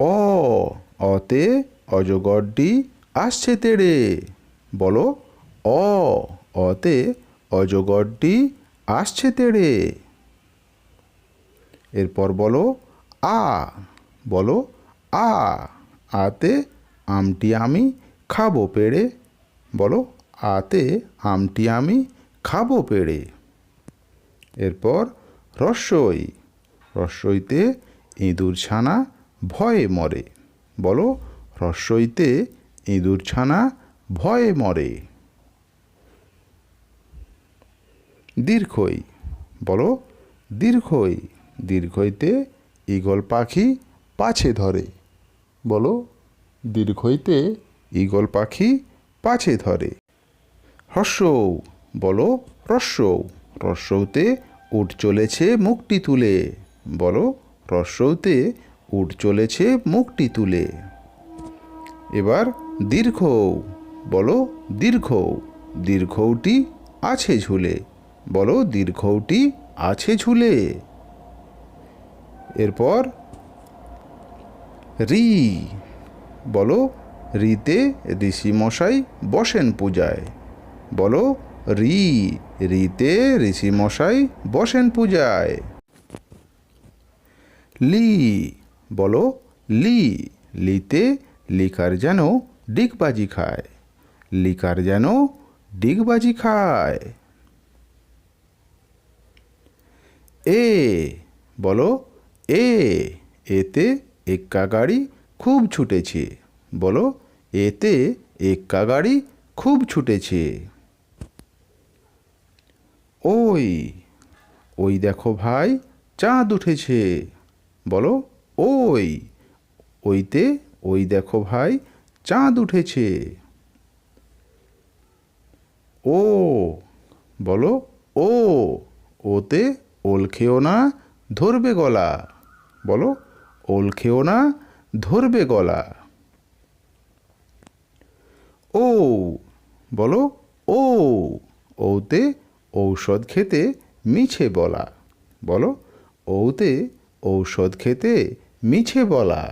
অ, অতে অজগরটি আসছে তেড়ে। বলো, অ, অতে অজগরটি আসছে তেড়ে। এরপর বলো, আ বলো, আ, আতে আমটি আমি খাব পেড়ে। বলো, আতে আমটি আমি খাব পেড়ে। এরপর রসই রস্যইতে ইঁদুর ছানা ভয়ে মরে। বলো রস্যইতে ইঁদুর ছানা ভয়ে মরে। দীর্ঘই। বলো, দীর্ঘই। দীর্ঘইতে ঈগল পাখি পাছে ধরে। বলো, দীর্ঘইতে ঈগল পাখি পাছে ধরে। হ্রস্বৌ বলো হ্রস্বৌ হ্রস্বৌতে উঠ চলেছে মুখটি তুলে। বলো, হ্রস্বৌতে উঠ চলেছে মুখটি তুলে। এবার দীর্ঘ, বলো দীর্ঘ, দীর্ঘটি আছে ঝুলে, বলো দীর্ঘটি আছে ঝুলে। এরপর রি, বলো রিতে ঋষি মশাই বসেন পূজায়, বলো রি, রিতে ঋষি মশাই বসেন পূজায়। লি বলো, লি লিতে লিকার যেন ডিগবাজি খায়। লিকার যেন ডিগবাজি খায়। এ, বলো, এ এতে এক্কা গাড়ি খুব ছুটেছে। বলো, এতে এক্কা গাড়ি খুব ছুটেছে। ওই ওই দেখো ভাই, চাঁদ উঠেছে। বলো ওই, ওইতে, ওই দেখো ভাই, চাঁদ উঠেছে। ও, বলো, ও, ওতে ওল খেও না, ধরবে গলা। বলো, ওল খেও না, ধরবে গলা। ও, বলো, ও, ওতে ঔষধ খেতে মিছে বলা। বলো, ওতে ঔষধ খেতে মিছে বলা